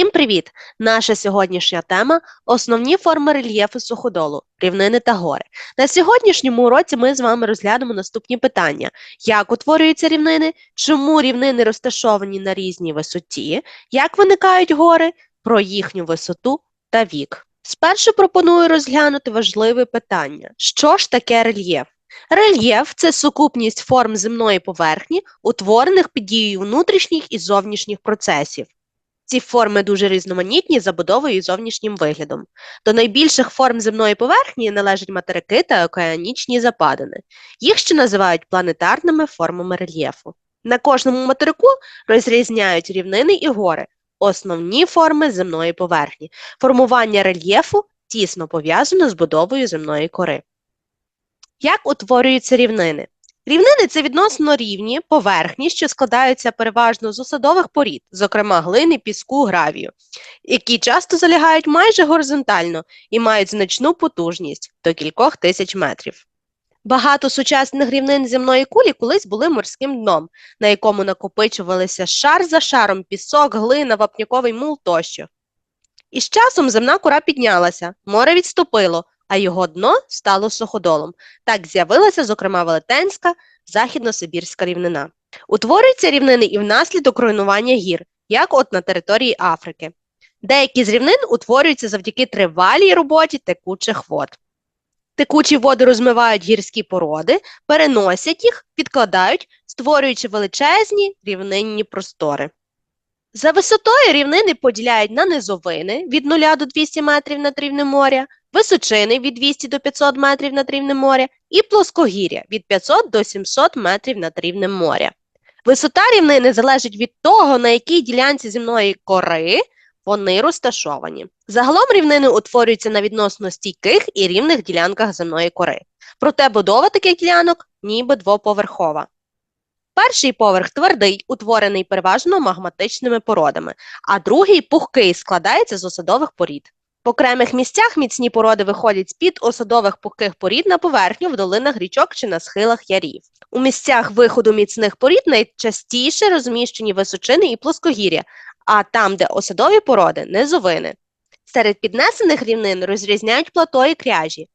Всім привіт! Наша сьогоднішня тема основні форми рельєфу суходолу, рівнини та гори. На сьогоднішньому уроці ми з вами розглянемо наступні питання: як утворюються рівнини, чому рівнини розташовані на різній висоті, як виникають гори, про їхню висоту та вік. Спершу пропоную розглянути важливе питання: що ж таке рельєф? Рельєф це сукупність форм земної поверхні, утворених під дією внутрішніх і зовнішніх процесів. Ці форми дуже різноманітні забудовою і зовнішнім виглядом. До найбільших форм земної поверхні належать материки та океанічні западини. Їх ще називають планетарними формами рельєфу. На кожному материку розрізняють рівнини і гори, основні форми земної поверхні. Формування рельєфу тісно пов'язано з будовою земної кори. Як утворюються рівнини? Рівнини це відносно рівні поверхні, що складаються переважно з осадових порід, зокрема глини, піску, гравію, які часто залягають майже горизонтально і мають значну потужність до кількох тисяч метрів. Багато сучасних рівнин земної кулі колись були морським дном, на якому накопичувалися шар за шаром пісок, глина, вапняковий мул тощо. І з часом земна кора піднялася, море відступило, а його дно стало суходолом. Так з'явилася, зокрема, Велетенська західно-сибірська рівнина. Утворюються рівнини і внаслідок руйнування гір, як от на території Африки. Деякі з рівнин утворюються завдяки тривалій роботі текучих вод. Текучі води розмивають гірські породи, переносять їх, підкладають, створюючи величезні рівнинні простори. За висотою рівнини поділяють на низовини від 0 до 200 метрів над рівнем моря, височини від 200 до 500 метрів над рівнем моря і плоскогір'я від 500 до 700 метрів над рівнем моря. Висота рівнини залежить від того, на якій ділянці земної кори вони розташовані. Загалом рівнини утворюються на відносно стійких і рівних ділянках земної кори. Проте будова таких ділянок ніби двоповерхова. Перший поверх твердий, утворений переважно магматичними породами, а другий пухкий складається з осадових порід. В окремих місцях міцні породи виходять з-під осадових пухких порід на поверхню в долинах річок чи на схилах ярів. У місцях виходу міцних порід найчастіше розміщені височини і плоскогір'я, а там, де осадові породи низовини. Серед піднесених рівнин розрізняють плато і кряжі.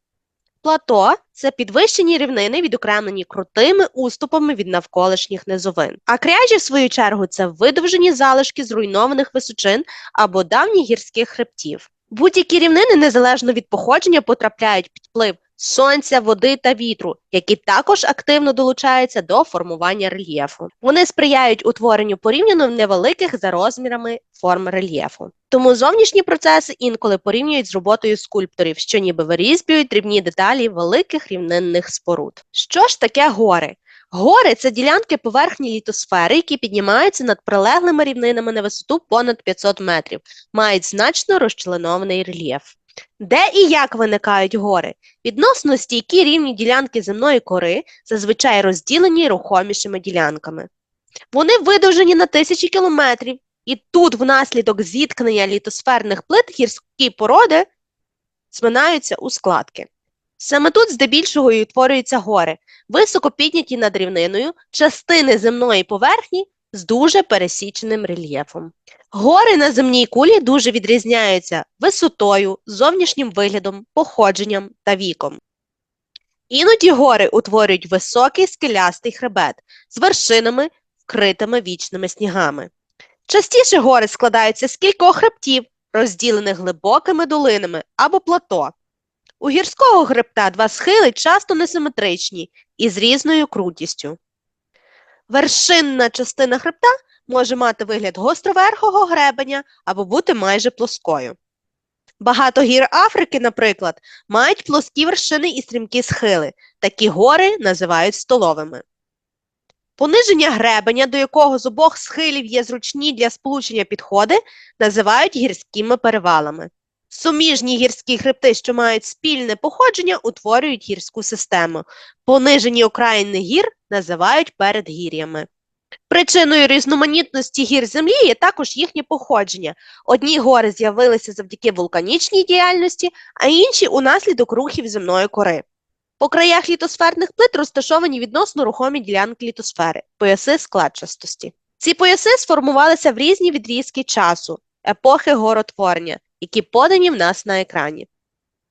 Плато це підвищені рівнини, відокремлені крутими уступами від навколишніх низовин. А кряжі, в свою чергу, це видовжені залишки зруйнованих височин або давніх гірських хребтів. Будь-які рівнини, незалежно від походження, потрапляють під вплив сонця, води та вітру, які також активно долучаються до формування рельєфу. Вони сприяють утворенню порівняно невеликих за розмірами форм рельєфу. Тому зовнішні процеси інколи порівнюють з роботою скульпторів, що ніби вирізблюють дрібні деталі великих рівнинних споруд. Що ж таке гори? Гори це ділянки поверхні літосфери, які піднімаються над прилеглими рівнинами на висоту понад 500 метрів, мають значно розчленований рельєф. Де і як виникають гори? Відносно стійкі рівні ділянки земної кори зазвичай розділені рухомішими ділянками. Вони видовжені на тисячі кілометрів, і тут, внаслідок зіткнення літосферних плит, гірські породи зминаються у складки. Саме тут здебільшого і утворюються гори, високо підняті над рівниною, частини земної поверхні з дуже пересіченим рельєфом. Гори на земній кулі дуже відрізняються висотою, зовнішнім виглядом, походженням та віком. Іноді гори утворюють високий скелястий хребет з вершинами, вкритими вічними снігами. Частіше гори складаються з кількох хребтів, розділених глибокими долинами або плато. У гірського хребта два схили часто несиметричні і з різною крутістю. Вершинна частина хребта може мати вигляд гостроверхого гребеня або бути майже плоскою. Багато гір Африки, наприклад, мають плоскі вершини і стрімкі схили. Такі гори називають столовими. Пониження гребеня, до якого з обох схилів є зручні для сполучення підходи, називають гірськими перевалами. Суміжні гірські хребти, що мають спільне походження, утворюють гірську систему. Понижені окраїни гір називають передгір'ями. Причиною різноманітності гір землі є також їхнє походження. Одні гори з'явилися завдяки вулканічній діяльності, а інші унаслідок рухів земної кори. По краях літосферних плит розташовані відносно рухомі ділянки літосфери, пояси складчастості. Ці пояси сформувалися в різні відрізки часу. епохи горотворення, які подані в нас на екрані.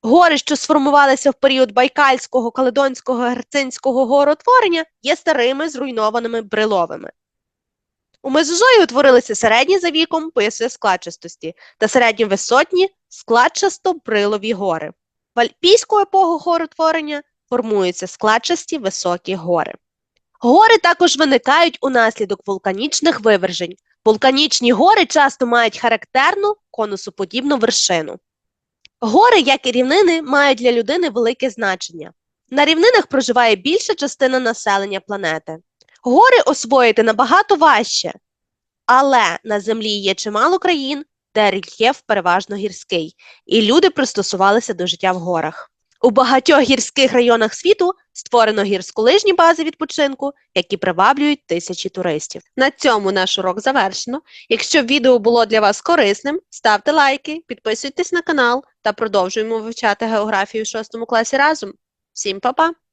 Гори, що сформувалися в період Байкальського, Каледонського, Герцинського горотворення, є старими зруйнованими бриловими. У Мезозої утворилися середні за віком пояси складчастості та середньовисотні складчасто-брилові гори. В Альпійську епоху горотворення формуються складчасті високі гори. Гори також виникають унаслідок вулканічних вивержень. Вулканічні гори часто мають характерну конусоподібну вершину. Гори, як і рівнини, мають для людини велике значення. На рівнинах проживає більша частина населення планети. Гори освоїти набагато важче, але на землі є чимало країн, де рельєф переважно гірський, і люди пристосувалися до життя в горах. У багатьох гірських районах світу створено гірськолижні бази відпочинку, які приваблюють тисячі туристів. На цьому наш урок завершено. Якщо відео було для вас корисним, ставте лайки, підписуйтесь на канал та продовжуємо вивчати географію в 6 класі разом. Всім па-па!